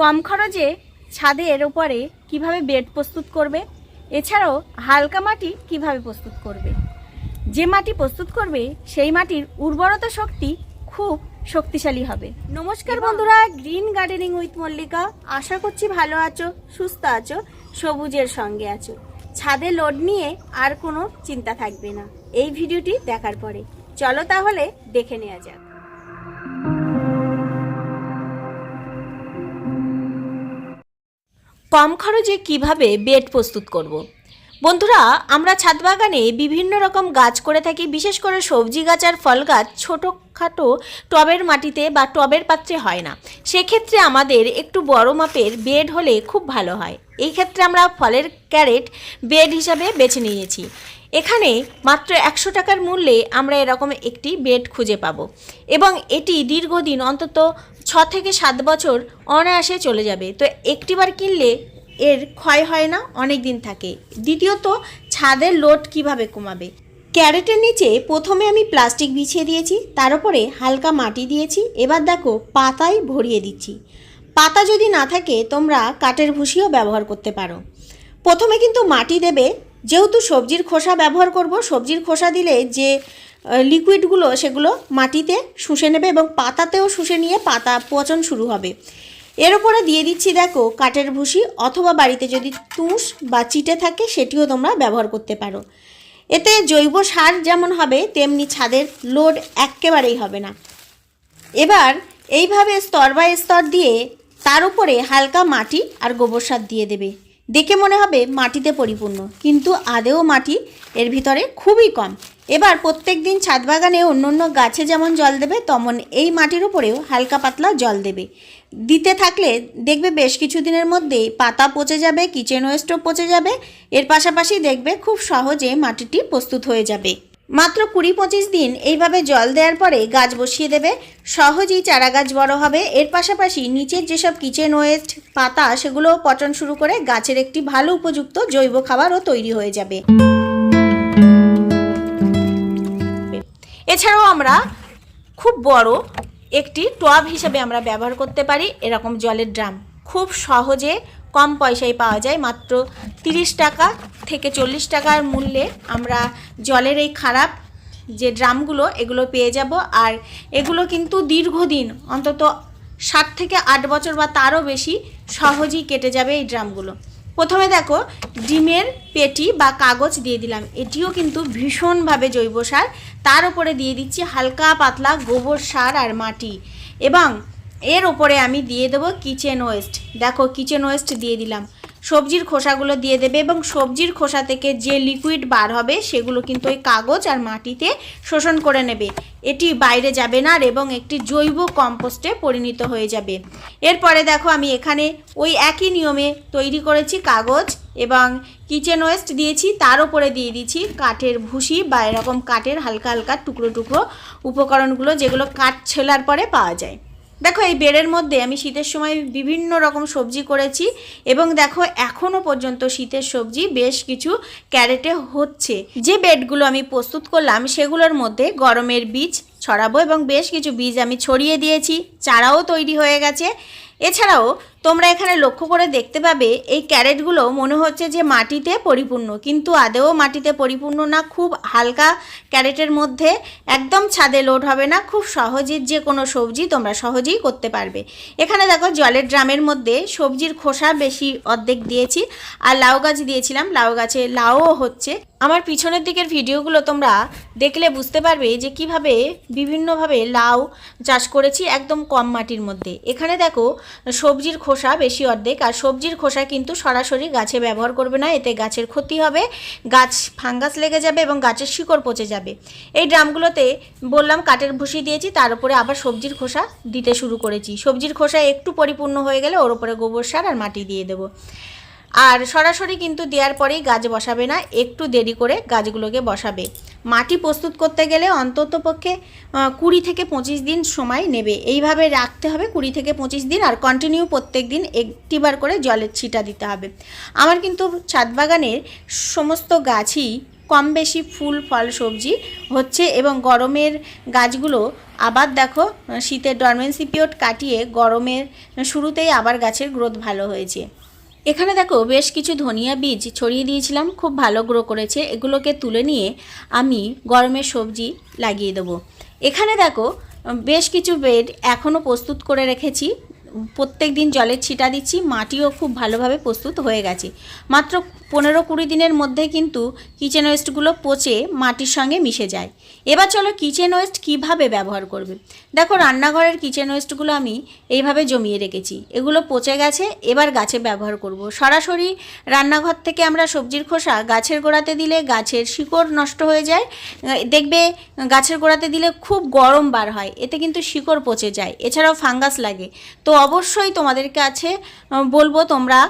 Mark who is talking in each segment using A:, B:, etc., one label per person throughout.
A: কম খরচে ছাদের ওপরে কীভাবে বেড প্রস্তুত করবে? এছাড়াও হালকা মাটি কীভাবে প্রস্তুত করবে? যে মাটি প্রস্তুত করবে সেই মাটির উর্বরতা শক্তি খুব শক্তিশালী হবে। নমস্কার বন্ধুরা গ্রিন গার্ডেনিং উইথ মল্লিকা। আশা করছি ভালো আছো সুস্থ আছো সবুজের সঙ্গে আছো। ছাদে লোড নিয়ে আর কোনো চিন্তা থাকবে না। এই ভিডিওটি দেখার পরে। চলো তাহলে দেখে নেওয়া যাক। কম খরচে কীভাবে বেড প্রস্তুত করব। বন্ধুরা, আমরা ছাদ বাগানে বিভিন্ন রকম গাছ করে থাকি, বিশেষ করে সবজি গাছ আর ফল গাছ ছোটোখাটো টবের মাটিতে বা টবের পাত্রে হয় না। সেক্ষেত্রে আমাদের একটু বড় মাপের বেড হলে খুব ভালো হয়। এই ক্ষেত্রে আমরা ফলের ক্যারেট বেড হিসাবে বেছে নিয়েছি। এখানে মাত্র একশো টাকার মূল্যে আমরা এরকম একটি বেড খুঁজে পাবো এবং এটি দীর্ঘদিন, অন্তত ছ থেকে সাত বছর অনায়াসে চলে যাবে। তো একটিবার কিনলে এর ক্ষয় হয় না, অনেক দিন থাকে। দ্বিতীয়ত, ছাদের লোড কীভাবে কমাবে? ক্যারেটের নিচে প্রথমে আমি প্লাস্টিক বিছিয়ে দিয়েছি, তার উপরে হালকা মাটি দিয়েছি, এবার দেখো পাতায় ভরিয়ে দিচ্ছি। পাতা যদি না থাকে, তোমরা কাঠের ভুসিও ব্যবহার করতে পারো। প্রথমে কিন্তু মাটি দেবে, যেহেতু সবজির খোসা ব্যবহার করব, সবজির খোসা দিলে যে লিকুইডগুলো সেগুলো মাটিতে শুষে নেবে এবং পাতাতেও শুষে নিয়ে পাতা পচন শুরু হবে। এর উপরে দিয়ে দিচ্ছি, দেখো, কাঠের ভুসি অথবা বাড়িতে যদি তুষ বা চিটে থাকে, সেটিও তোমরা ব্যবহার করতে পারো। এতে জৈব সার যেমন হবে, তেমনি ছাদের লোড একেবারেই হবে না। এবার এইভাবে স্তর বাই স্তর দিয়ে তার উপরে হালকা মাটি আর গোবর সার দিয়ে দেবে। দেখে মনে হবে মাটিতে পরিপূর্ণ, কিন্তু আদেও মাটি এর ভিতরে খুবই কম। এবার প্রত্যেক দিন ছাদ বাগানে অন্য অন্য গাছে যেমন জল দেবে, তেমন এই মাটির উপরেও হালকা পাতলা জল দেবে। দিতে থাকলে দেখবে বেশ কিছু দিনের মধ্যেই পাতা পচে যাবে, কিচেন ওয়েস্টও পচে যাবে। এর পাশাপাশি দেখবে খুব সহজে মাটিটি প্রস্তুত হয়ে যাবে। মাত্র কুড়ি পঁচিশ দিন এইভাবে জল দেওয়ার পরে গাছ বসিয়ে দেবে। সহজেই চারা গাছ বড় হবে। এর পাশাপাশি নিচের যেসব কিচেন ওয়েস্ট, পাতা সেগুলো পচন শুরু করে গাছের একটি ভালো উপযুক্ত জৈব খাবারও তৈরি হয়ে যাবে। এছাড়াও আমরা খুব বড় একটি টব হিসেবে আমরা ব্যবহার করতে পারি এরকম জলের ড্রাম। খুব সহজে কম পয়সায় পাওয়া যায়। মাত্র তিরিশ টাকা থেকে চল্লিশ টাকার মূল্যে আমরা জলের এই খারাপ যে ড্রামগুলো, এগুলো পেয়ে যাব। আর এগুলো কিন্তু দীর্ঘদিন, অন্তত সাত থেকে আট বছর বা তারও বেশি সহজেই কেটে যাবে এই ড্রামগুলো। প্রথমে দেখো, ডিমের পেটি বা কাগজ দিয়ে দিলাম। এটিও কিন্তু ভীষণভাবে জৈব সার। তার উপরে দিয়ে দিচ্ছি হালকা পাতলা গোবর সার আর মাটি। এবং এর উপরে আমি দিয়ে দেবো কিচেন ওয়েস্ট। দেখো, কিচেন ওয়েস্ট দিয়ে দিলাম। সবজির খোসাগুলো দিয়ে দেবে এবং সবজির খোসা থেকে যে লিকুইড বার হবে সেগুলো কিন্তু ওই কাগজ আর মাটিতে শোষণ করে নেবে। এটি বাইরে যাবে না আর এবং একটি জৈব কম্পোস্টে পরিণত হয়ে যাবে। এরপরে দেখো আমি এখানে ওই একই নিয়মে তৈরি করেছি কাগজ এবং কিচেন ওয়েস্ট দিয়েছি, তার উপরে দিয়ে দিচ্ছি কাঠের ভুসি বা এরকম কাঠের হালকা হালকা টুকরো টুকরো উপকরণগুলো যেগুলো কাঠ ছেলার পরে পাওয়া যায়। দেখো, এই বেডের মধ্যে আমি শীতের সময় বিভিন্ন রকম সবজি করেছি এবং দেখো এখনও পর্যন্ত শীতের সবজি বেশ কিছু ক্যারেটে হচ্ছে। যে বেডগুলো আমি প্রস্তুত করলাম, সেগুলোর মধ্যে গরমের বীজ ছড়াবো এবং বেশ কিছু বীজ আমি ছড়িয়ে দিয়েছি। চারাও তৈরি হয়ে গেছে। এছাড়াও তোমরা এখানে লক্ষ্য করে দেখতে পাবে, এই ক্যারেটগুলো মনে হচ্ছে যে মাটিতে পরিপূর্ণ, কিন্তু আদেও মাটিতে পরিপূর্ণ না, খুব হালকা ক্যারেটের মধ্যে। একদম ছাদে লোড হবে না, খুব সহজে যে কোনো সবজি তোমরা সহজেই করতে পারবে। এখানে দেখো জলের ড্রামের মধ্যে সবজির খোসা বেশি অর্ধেক দিয়েছি, আর লাউ গাছ দিয়েছিলাম, লাউ গাছে লাউও হচ্ছে। আমার পিছনের দিকের ভিডিওগুলো তোমরা দেখলে বুঝতে পারবে যে কীভাবে বিভিন্নভাবে লাউ চাষ করেছি একদম কম মাটির মধ্যে। এখানে দেখো সবজির বেশি অর্ধেক, আর সবজির খোসা কিন্তু সরাসরি গাছে ব্যবহার করবে না, এতে গাছের ক্ষতি হবে, গাছ ফাঙ্গাস লেগে যাবে এবং গাছের শিকড় পচে যাবে। এই ড্রামগুলোতে বললাম কাঠের ভুসি দিয়েছি, তার উপরে আবার সবজির খোসা দিতে শুরু করেছি। সবজির খোসা একটু পরিপূর্ণ হয়ে গেলে ওর উপরে গোবর সার আর মাটি দিয়ে দেবো। আর সরাসরি কিন্তু দেওয়ার পরেই গাছ বসাবে না, একটু দেরি করে গাছগুলোকে বসাবে। মাটি প্রস্তুত করতে গেলে অন্তত পক্ষে কুড়ি থেকে পঁচিশ দিন সময় নেবে। এইভাবে রাখতে হবে কুড়ি থেকে পঁচিশ দিন আর কন্টিনিউ প্রত্যেক দিন একটিবার করে জলের ছিটা দিতে হবে। আমার কিন্তু ছাদ বাগানের সমস্ত গাছই কম বেশি ফুল, ফল, সবজি হচ্ছে এবং গরমের গাছগুলো আবার দেখো, শীতের ডরমেন্সি পিরিয়ড কাটিয়ে গরমের শুরুতেই আবার গাছের গ্রোথ ভালো হয়েছে। এখানে দেখো বেশ কিছু ধনিয়া বীজ ছড়িয়ে দিয়েছিলাম, খুব ভালো গ্রো করেছে। এগুলোকে তুলে নিয়ে আমি গরমের সবজি লাগিয়ে দেবো। এখানে দেখো, বেশ কিছু বেড এখনও প্রস্তুত করে রেখেছি। প্রত্যেক দিন জলের ছিটা দিচ্ছি, মাটিও খুব ভালোভাবে প্রস্তুত হয়ে গেছে। মাত্র পনেরো কুড়ি দিনের মধ্যে কিন্তু কিচেন ওয়েস্টগুলো পচে মাটির সঙ্গে মিশে যায়। এবার চলো কিচেন ওয়েস্ট কীভাবে ব্যবহার করবে? দেখো, রান্নাঘরের কিচেন ওয়েস্টগুলো আমি এইভাবে জমিয়ে রেখেছি। এগুলো পচে গেছে, এবার গাছে ব্যবহার করব। সরাসরি রান্নাঘর থেকে আমরা সবজির খোসা গাছের গোড়াতে দিলে গাছের শিকড় নষ্ট হয়ে যায়। দেখবে গাছের গোড়াতে দিলে খুব গরম বার হয়, এতে কিন্তু শিকড় পচে যায়। এছাড়াও ফাঙ্গাস লাগে। তো অবশ্যই তোমাদের কাছে বলব তোমরা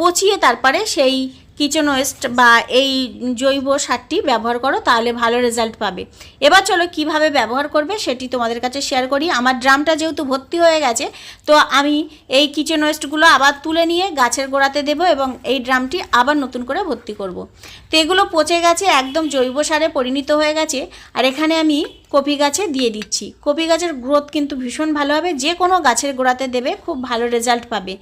A: পচিয়ে তারপরে সেই কিচেন ওয়েস্ট বা এই জৈব সারটি ব্যবহার করো, তাহলে ভালো রেজাল্ট পাবে। এবার চলো কীভাবে ব্যবহার করবে সেটি তোমাদের কাছে শেয়ার করি। আমার ড্রামটা যেহেতু ভর্তি হয়ে গেছে, তো আমি এই কিচেন ওয়েস্টগুলো আবার তুলে নিয়ে গাছের গোড়াতে দেবো এবং এই ড্রামটি আবার নতুন করে ভর্তি করব। তো এগুলো পচে গেছে, একদম জৈব সারে পরিণত হয়ে গেছে। আর এখানে আমি কপি গাছে দিয়ে দিচ্ছি। কপি গাছের গ্রোথ কিন্তু ভীষণ ভালো হবে, যে কোনো গাছের গোড়াতে দেবে, খুব ভালো রেজাল্ট পাবে।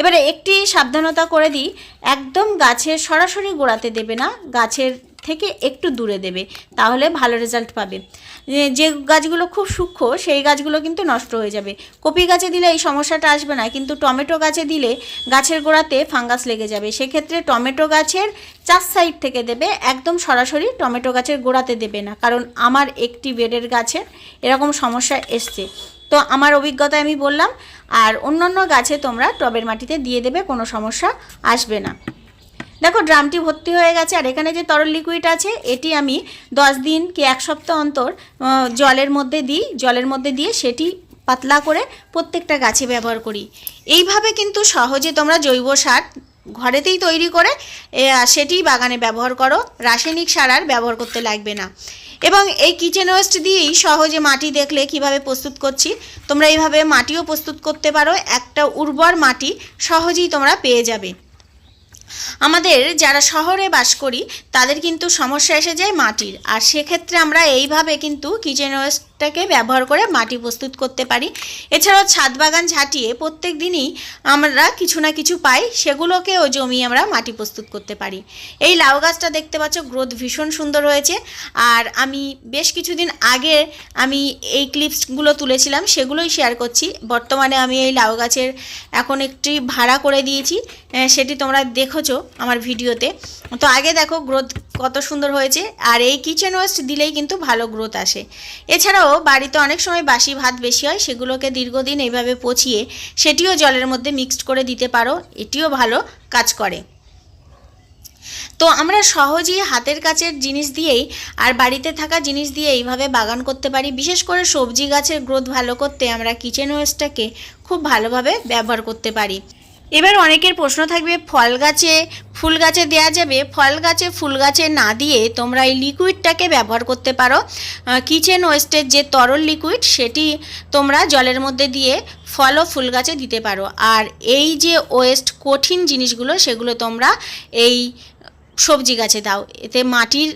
A: এবারে একটি সাবধানতা করে দিই, একদম গাছের সরাসরি গোড়াতে দেবে না, গাছের থেকে একটু দূরে দেবে, তাহলে ভালো রেজাল্ট পাবে। যে- গাছগুলো খুব সূক্ষ্ম, সেই গাছগুলো কিন্তু নষ্ট হয়ে যাবে। কপি গাছে দিলে এই সমস্যাটা আসবে না, কিন্তু টমেটো গাছে দিলে গাছের গোড়াতে ফাঙ্গাস লেগে যাবে। সেক্ষেত্রে টমেটো গাছের চার সাইড থেকে দেবে, একদম সরাসরি টমেটো গাছের গোড়াতে দেবে না, কারণ আমার একটি বেডের গাছের এরকম সমস্যা এসছে। তো আমার অভিজ্ঞতা আমি বললাম, আর অন্যান্য গাছে তোমরা টবের মাটিতে দিয়ে দেবে, কোনো সমস্যা আসবে না। দেখো, ড্রামটি ভর্তি হয়ে গেছে, আর এখানে যে তরল লিকুইড আছে, এটি আমি দশ দিন কি এক সপ্তাহ অন্তর জলের মধ্যে দিই, জলের মধ্যে দিয়ে সেটি পাতলা করে প্রত্যেকটা গাছে ব্যবহার করি। এইভাবে কিন্তু সহজে তোমরা জৈব সার ঘরেতেই তৈরি করে সেটি বাগানে ব্যবহার করো, রাসায়নিক সার আর ব্যবহার করতে লাগবে না। এবং এই কিচেন ওয়েস্ট দিয়েই সহজে মাটি দেখলে কীভাবে প্রস্তুত করছি, তোমরা এইভাবে মাটিও প্রস্তুত করতে পারো, একটা উর্বর মাটি সহজেই তোমরা পেয়ে যাবে। আমাদের যারা শহরে বাস করি, তাদের কিন্তু সমস্যা এসে যায় মাটির। আর সেক্ষেত্রে আমরা এইভাবে কিন্তু কিচেন ওয়েস্টটাকে ব্যবহার করে মাটি প্রস্তুত করতে পারি। এছাড়াও ছাদ বাগান ঝাঁটিয়ে প্রত্যেক দিনই আমরা কিছু না কিছু পাই সেগুলোকেও জমিয়ে আমরা মাটি প্রস্তুত করতে পারি। এই লাউ গাছটা দেখতে পাচ্ছ, গ্রোথ ভীষণ সুন্দর হয়েছে। আর আমি বেশ কিছুদিন আগে আমি এই ক্লিপসগুলো তুলেছিলাম, সেগুলোই শেয়ার করছি। বর্তমানে আমি এই লাউ গাছের এখন একটি ভাড়া করে দিয়েছি সেটি তোমরা দেখেছ আমার ভিডিওতে। তো আগে দেখো, গ্রোথ কত সুন্দর হয়েছে। আর এই কিচেন ওয়েস্ট দিলেই কিন্তু ভালো গ্রোথ আসে। এছাড়াও বাড়িতে অনেক সময় বাসি ভাত বেশি হয়, সেগুলোকে দীর্ঘদিন এইভাবে পচিয়ে সেটিও জলের মধ্যে মিক্সড করে দিতে পারো, এটিও ভালো কাজ করে। তো আমরা সহজেই হাতের কাছের জিনিস দিয়েই আর বাড়িতে থাকা জিনিস দিয়ে এইভাবে বাগান করতে পারি। বিশেষ করে সবজি গাছের গ্রোথ ভালো করতে আমরা কিচেন ওয়েস্টটাকে খুব ভালোভাবে ব্যবহার করতে পারি। এবার অনেকের প্রশ্ন থাকবে, ফল গাছে ফুল গাছে দেওয়া যাবে, ফল গাছে ফুল গাছে না দিয়ে তোমরা এই লিকুইডটাকে ব্যবহার করতে পারো। কিচেন ওয়েস্টের যে তরল লিকুইড, সেটি তোমরা জলের মধ্যে দিয়ে ফল ও ফুল গাছে দিতে পারো। আর এই যে ওয়েস্ট কঠিন জিনিসগুলো, সেগুলো তোমরা এই সবজি গাছে দাও। এতে মাটির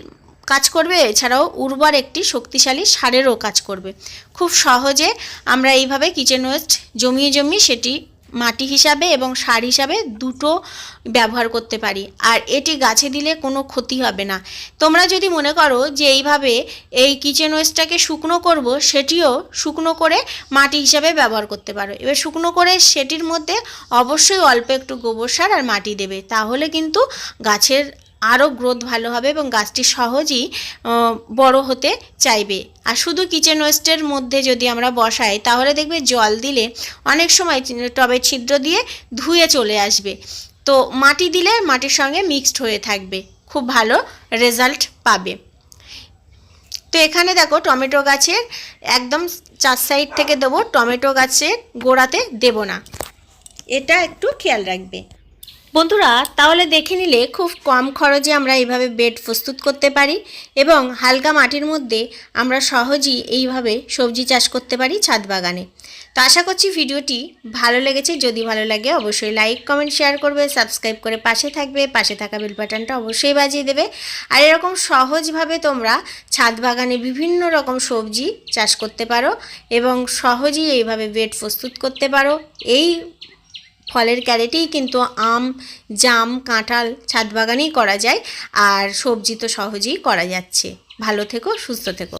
A: কাজ করবে, এছাড়াও উর্বর একটি শক্তিশালী সারেরও কাজ করবে। খুব সহজে আমরা এইভাবে কিচেন ওয়েস্ট জমিয়ে জমিয়ে সেটি মাটি হিসাবে এবং সার হিসাবে দুটো ব্যবহার করতে পারি। আর এটি গাছে দিলে কোনো ক্ষতি হবে না। তোমরা যদি মনে করো যে এইভাবে এই কিচেন ওয়েস্টটাকে শুকনো করব, সেটিও শুকনো করে মাটি হিসাবে ব্যবহার করতে পারো। এবার শুকনো করে সেটির মধ্যে অবশ্যই অল্প একটু গোবর সার আর মাটি দেবে। তাহলে কিন্তু গাছের আরও গ্রোথ ভালো হবে এবং গাছটি সহজেই বড় হতে চাইবে। আর শুধু কিচেন ওয়েস্টের মধ্যে যদি আমরা বসাই, তাহলে দেখবে জল দিলে অনেক সময় টবে ছিদ্র দিয়ে ধুয়ে চলে আসবে। তো মাটি দিলে মাটির সঙ্গে মিক্সড হয়ে থাকবে। খুব ভালো রেজাল্ট পাবে। তো এখানে দেখো টমেটো গাছের, একদম চার সাইড থেকে দেবো, টমেটো গাছের গোড়াতে দেব না। এটা একটু খেয়াল রাখবে। বন্ধুরা, তাহলে দেখে নিলে খুব কম খরচে আমরা এইভাবে বেড প্রস্তুত করতে পারি এবং হালকা মাটির মধ্যে আমরা সহজেই এইভাবে সবজি চাষ করতে পারি ছাদ বাগানে। তো আশা করছি ভিডিওটি ভালো লেগেছে। যদি ভালো লাগে অবশ্যই লাইক, কমেন্ট, শেয়ার করবে, সাবস্ক্রাইব করে পাশে থাকবে, পাশে থাকা বেল বাটনটা অবশ্যই বাজিয়ে দেবে। আর এরকম সহজভাবে তোমরা ছাদ বাগানে বিভিন্ন রকম সবজি চাষ করতে পারো এবং সহজেই এইভাবে বেড প্রস্তুত করতে পারো। এই ফলের ক্যারেটেই কিন্তু আম, জাম, কাঁঠাল ছাদ বাগানেই করা যায়। আর সবজি তো সহজেই করা যাচ্ছে। ভালো থেকো, সুস্থ থেকো।